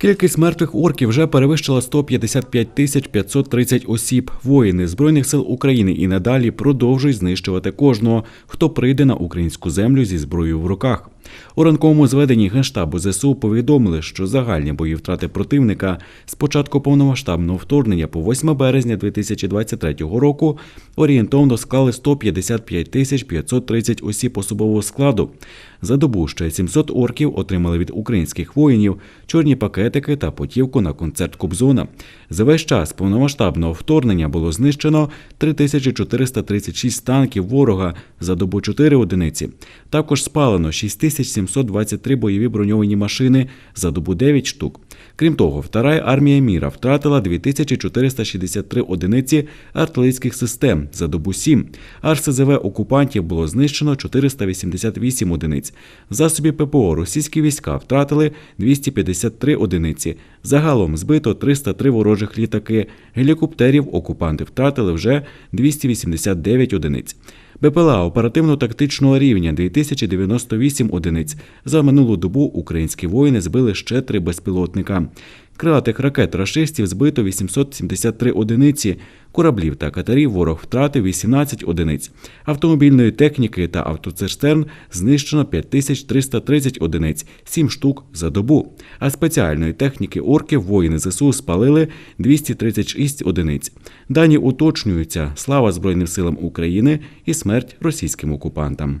Кількість мертвих орків вже перевищила 155 тисяч 530 осіб. Воїни Збройних сил України і надалі продовжують знищувати кожного, хто прийде на українську землю зі зброєю в руках. У ранковому зведенні Генштабу ЗСУ повідомили, що загальні бої втрати противника з початку повномасштабного вторгнення по 8 березня 2023 року орієнтовно склали 155 тисяч 530 осіб особового складу. За добу ще 700 орків отримали від українських воїнів чорні пакетики та потівку на концерт Кобзона. За весь час повномасштабного вторгнення було знищено 3436 танків ворога за добу 4 одиниці. Також спалено 6723 бойові броньовані машини за добу 9 штук. Крім того, втора армія міра втратила 2463 одиниці артилерійських систем за добу 7. РСЗВ окупантів було знищено 488 одиниць. В засобі ППО російські війська втратили 253 одиниці. Загалом збито 303 ворожих літаки. Гелікоптерів окупанти втратили вже 289 одиниць. БПЛА оперативно-тактичного рівня 2098 одиниць. За минулу добу українські воїни збили ще три безпілотника. Крилатих ракет рашистів збито 873 одиниці. Кораблів та катерів ворог втратив 18 одиниць. Автомобільної техніки та автоцистерн знищено 5330 одиниць, 7 штук за добу. А спеціальної техніки орків воїни ЗСУ спалили 236 одиниць. Дані уточнюються. Слава Збройним силам України і смерть російським окупантам.